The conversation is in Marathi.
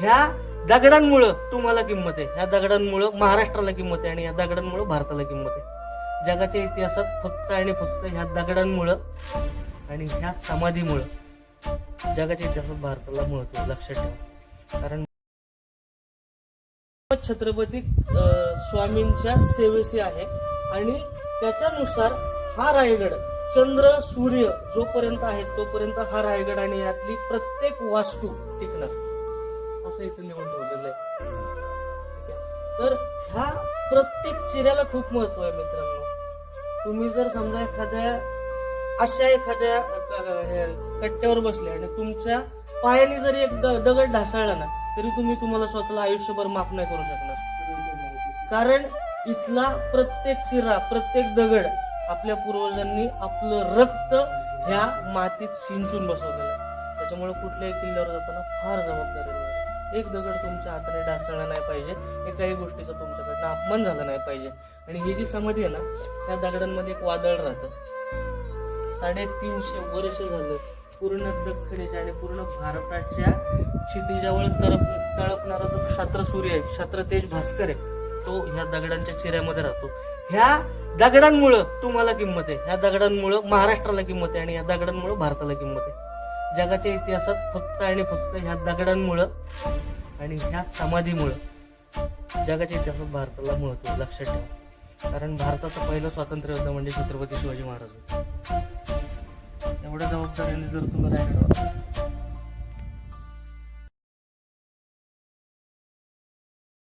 ह्या दगडांमुळं तुम्हाला किंमत आहे. ह्या दगडांमुळं महाराष्ट्राला किंमत आहे आणि या दगडांमुळं भारताला किंमत आहे. जगाच्या इतिहासात फक्त आणि फक्त ह्या दगडांमुळं आणि ह्या समाधीमुळं जगाच्या इतिहासात भारताला महत्त्व लक्षात ठेवा. कारण छत्रपती स्वामींच्या सेवेशी आहे आणि त्याच्यानुसार हा रायगड चंद्र सूर्य जोपर्यंत आहे तोपर्यंत हा रायगड आणि यातली प्रत्येक वास्तू टिकणार. असं इथे लिहून ठेवलेलं आहे. तर ह्या प्रत्येक चिऱ्याला खूप महत्त्व आहे मित्रांनो. तुम्ही जर समजा एखाद्या अशा एखाद्या कट्ट्यावर बसले आणि तुमच्या पायाने जरी एक दगड ढासळला ना तरी तुम्ही तुम्हाला स्वतःला आयुष्यभर माफ नाही करू शकणार. कारण इथला प्रत्येक चिरा प्रत्येक दगड आपल्या पूर्वजांनी आपलं रक्त ह्या मातीत सिंचून बसवलेलं आहे. त्याच्यामुळे कुठल्याही किल्ल्यावर जाताना फार जबाबदारी एक दगड तुमच्या हाताने ढासळला नाही पाहिजे. एकाही गोष्टीचा तुमच्याकडनं अपमान झाला नाही पाहिजे. आणि ही जी समाधी आहे ना त्या दगडांमध्ये एक वादळ राहतं. साडेतीनशे वर्ष झालं पूर्ण दख्खनीच्या आणि पूर्ण भारताच्या क्षितिजावर तरप तळपणारा जो क्षात्र सूर्य आहे क्षात्र तेज भास्कर आहे तो ह्या दगडांच्या चिऱ्यामध्ये राहतो. ह्या दगडांमुळं तुम्हाला किंमत आहे. ह्या दगडांमुळं महाराष्ट्राला किंमत आहे आणि या दगडांमुळं भारताला किंमत आहे. जगाच्या इतिहासात फक्त आणि फक्त ह्या दगडांमुळं आणि ह्या समाधीमुळं जगाच्या इतिहासात भारताला मिळतो लक्षात ठेवा. कारण भारताचं पहिलं स्वातंत्र्य युद्ध म्हणजे छत्रपती शिवाजी महाराज होते. एवढ्या जबाबदारीने जर तुम्ही